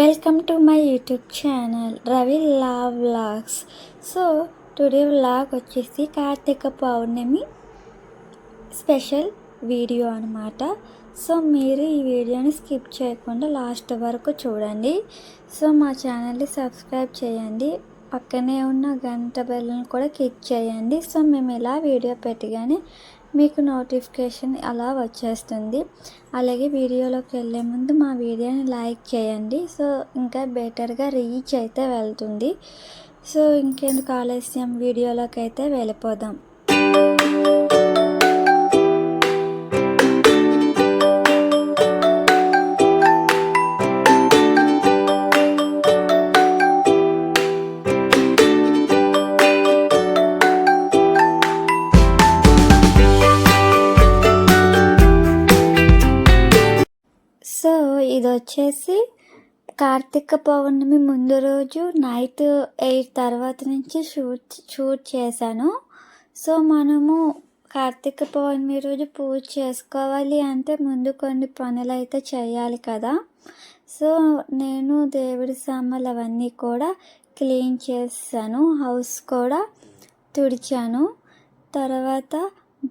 Welcome to my YouTube channel Ravi లావ్ vlogs so today vlog వచ్చేసి Karthika Pournami special video అనమాట so మీరు ఈ వీడియోని స్కిప్ చేయకుండా లాస్ట్ వరకు చూడండి. సో మా ఛానల్ని సబ్స్క్రైబ్ చేయండి. పక్కనే ఉన్న గంట బెల్లను కూడా క్లిక్ చేయండి. సో మేము ఇలా వీడియో పెట్టగానే మీకు నోటిఫికేషన్ అలా వచ్చేస్తుంది. అలాగే వీడియోలోకి వెళ్ళే ముందు మా వీడియోని లైక్ చేయండి. సో ఇంకా బెటర్గా రీచ్ అయితే వెళ్తుంది. సో ఇంకెందుకు ఆలస్యం? వీడియోలోకి అయితే వెళ్ళిపోదాం. ఇది వచ్చేసి కార్తీక పౌర్ణమి ముందు రోజు నైట్ ఎయిట్ తర్వాత నుంచి షూట్ షూట్ చేశాను. సో మనము కార్తీక పౌర్ణమి రోజు పూజ చేసుకోవాలి అంటే ముందు కొన్ని పనులు అయితే చేయాలి కదా. సో నేను దేవుడి సామాన్లు అవన్నీ కూడా క్లీన్ చేశాను హౌస్ కూడా తుడిచాను. తర్వాత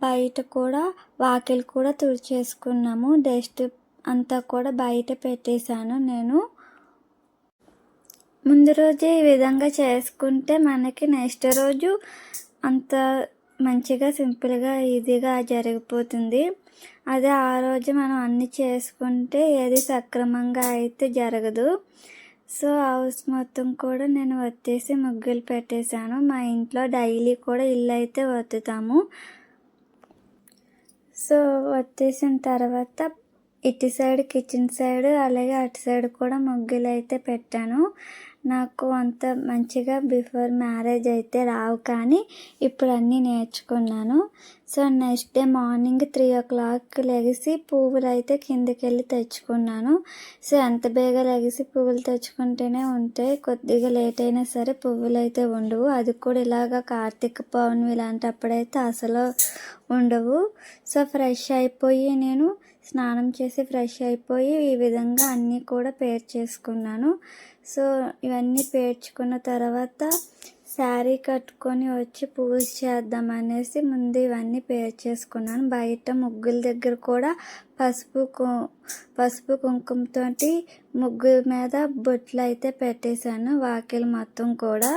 బయట కూడా వాకిలు కూడా తుడిచేసుకున్నాము డస్ట్ అంతా కూడా బయట పెట్టేశాను నేను. ముందు రోజే ఈ విధంగా చేసుకుంటే మనకి నెక్స్ట్ రోజు అంత మంచిగా సింపుల్గా ఈజీగా జరిగిపోతుంది. అదే ఆ రోజు మనం అన్ని చేసుకుంటే ఏది సక్రమంగా అయితే జరగదు. సో హౌస్ మొత్తం కూడా నేను వచ్చేసి ముగ్గులు పెట్టేశాను. మా ఇంట్లో డైలీ కూడా ఇల్లు అయితే వత్తుతాము సో వచ్చేసిన తర్వాత ఇటు సైడ్ కిచెన్ సైడ్ అలాగే అటు సైడ్ కూడా ముగ్గులు అయితే పెట్టాను. నాకు అంత మంచిగా బిఫోర్ మ్యారేజ్ అయితే రావు కానీ ఇప్పుడు అన్నీ నేర్చుకున్నాను. So next day morning three o'clock లెగిసి పువ్వులు అయితే కిందకి వెళ్ళి తెచ్చుకున్నాను. సో ఎంత బేగా లెగిసి పువ్వులు తెచ్చుకుంటేనే ఉంటాయి. కొద్దిగా లేట్ అయినా సరే పువ్వులు అయితే ఉండవు. అది కూడా ఇలాగ కార్తీక పౌర్ణమి ఇలాంటప్పుడైతే అసలు ఉండవు. సో ఫ్రెష్ అయిపోయి నేను స్నానం చేసి ఫ్రెష్ అయిపోయి ఈ విధంగా అన్నీ కూడా పేర్ చేసుకున్నాను. సో ఇవన్నీ పేర్చుకున్న తర్వాత శారీ కట్టుకొని వచ్చి పూజ చేద్దాం అనేసి ముందు ఇవన్నీ పేర్ చేసుకున్నాను. బయట ముగ్గుల దగ్గర కూడా పసుపు పసుపు కుంకుమతో ముగ్గుల మీద బొట్లు అయితే పెట్టేశాను వాకిలి మొత్తం కూడా.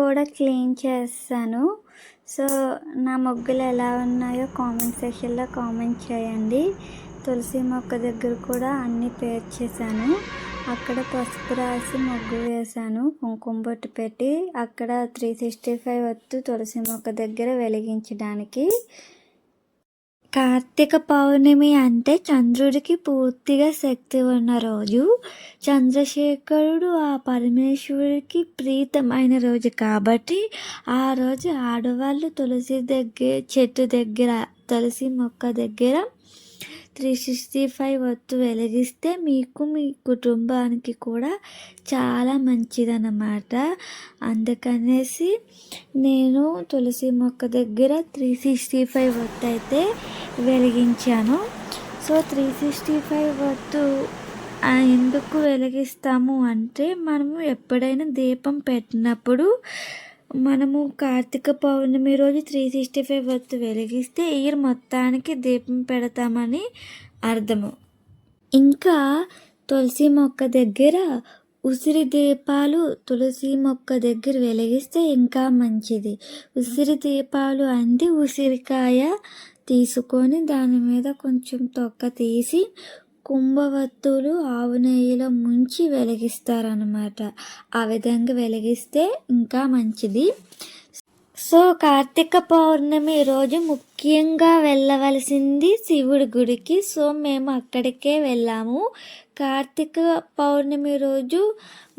కూడా క్లీన్ చేస్తాను. సో నా మొగ్గులు ఎలా ఉన్నాయో కామెంట్ సెక్షన్లో కామెంట్ చేయండి. తులసి మొక్క దగ్గర కూడా అన్నీ పేర్చేశాను అక్కడ పసుపు రాసి ముగ్గు వేశాను. కుంకుమ బొట్టు పెట్టి అక్కడ త్రీ సిక్స్టీ ఫైవ్ వత్తు తులసి మొక్క దగ్గర వెలిగించడానికి. కార్తీక పౌర్ణమి అంటే చంద్రుడికి పూర్తిగా శక్తి ఉన్న రోజు. చంద్రశేఖరుడు ఆ పరమేశ్వరుడికి ప్రీతమైన రోజు కాబట్టి ఆ రోజు ఆడవాళ్ళు తులసి దగ్గర చెట్టు దగ్గర తులసి మొక్క దగ్గర త్రీ సిక్స్టీ ఫైవ్ వత్తు వెలిగిస్తే మీకు మీ కుటుంబానికి కూడా చాలా మంచిదన్నమాట. అందుకనేసి నేను తులసి మొక్క దగ్గర త్రీ సిక్స్టీ ఫైవ్ వత్తు అయితే వెలిగించాను. సో త్రీ సిక్స్టీ ఫైవ్ వద్దు ఎందుకు వెలిగిస్తాము అంటే మనము ఎప్పుడైనా దీపం పెట్టినప్పుడు మనము కార్తీక పౌర్ణమి రోజు త్రీ సిక్స్టీ ఫైవ్ వత్తు వెలిగిస్తే ఇయర్ మొత్తానికి దీపం పెడతామని అర్థము. ఇంకా తులసి మొక్క దగ్గర ఉసిరి దీపాలు తులసి మొక్క దగ్గర వెలిగిస్తే ఇంకా మంచిది. ఉసిరి దీపాలు అంటే ఉసిరికాయ. తీసుకొని దాని మీద కొంచెం తొక్క తీసి కుంభవత్తులు ఆవు నెయ్యిలో ముంచి వెలిగిస్తారనమాట ఆ విధంగా వెలిగిస్తే ఇంకా మంచిది. సో కార్తీక పౌర్ణమి రోజు ముఖ్యంగా వెళ్ళవలసింది శివుడి గుడికి. సో మేము అక్కడికే వెళ్ళాము. కార్తీక పౌర్ణమి రోజు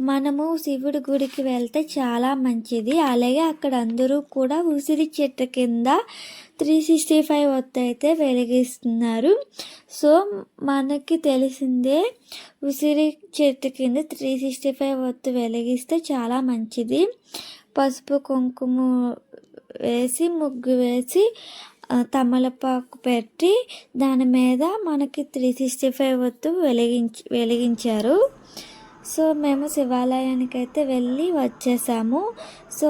మనము శివుడి గుడికి వెళ్తే చాలా మంచిది. అలాగే అక్కడ అందరూ కూడా ఉసిరి చెట్టు కింద త్రీ సిక్స్టీ ఫైవ్ వత్తు అయితే వెలిగిస్తున్నారు. సో మనకి తెలిసిందే ఉసిరి చెట్టు కింద త్రీ సిక్స్టీ ఫైవ్ ఒత్తు వెలిగిస్తే చాలా మంచిది. పసుపు కుంకుమ వేసి ముగ్గు వేసి తమలపాకు పెట్టి దాని మీద మనకి త్రీ సిక్స్టీ ఫైవ్ వత్తు వెలిగించి వెలిగించారు. సో మేము శివాలయానికి అయితే వెళ్ళి వచ్చేసాము. సో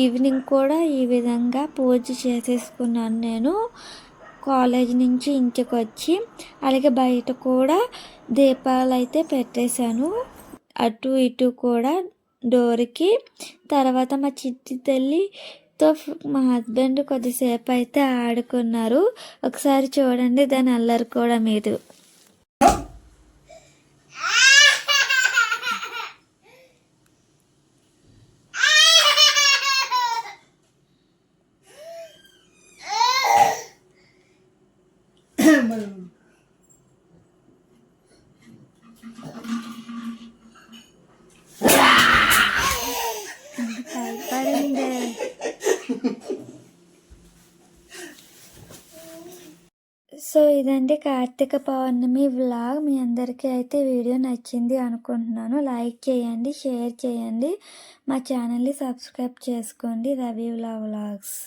ఈవినింగ్ కూడా ఈ విధంగా పూజ చేసేసుకున్నాను నేను. కాలేజ్ నుంచి ఇంటికి వచ్చి అలాగే బయట కూడా దీపాలు అయితే పెట్టేశాను. అటు ఇటు కూడా డోర్కి. తర్వాత మా చిట్టి తల్లితో మా హస్బెండ్ కొద్దిసేపు అయితే ఆడుకున్నారు. ఒకసారి చూడండి దాని అల్లరి కూడా మీరు సో ఇదండి కార్తీక పౌర్ణమి వ్లాగ్. మీ అందరికీ అయితే వీడియో నచ్చింది అనుకుంటున్నాను. లైక్ చేయండి షేర్ చేయండి. మా ఛానల్ని సబ్స్క్రైబ్ చేసుకోండి. రవి వ్లాగ్స్.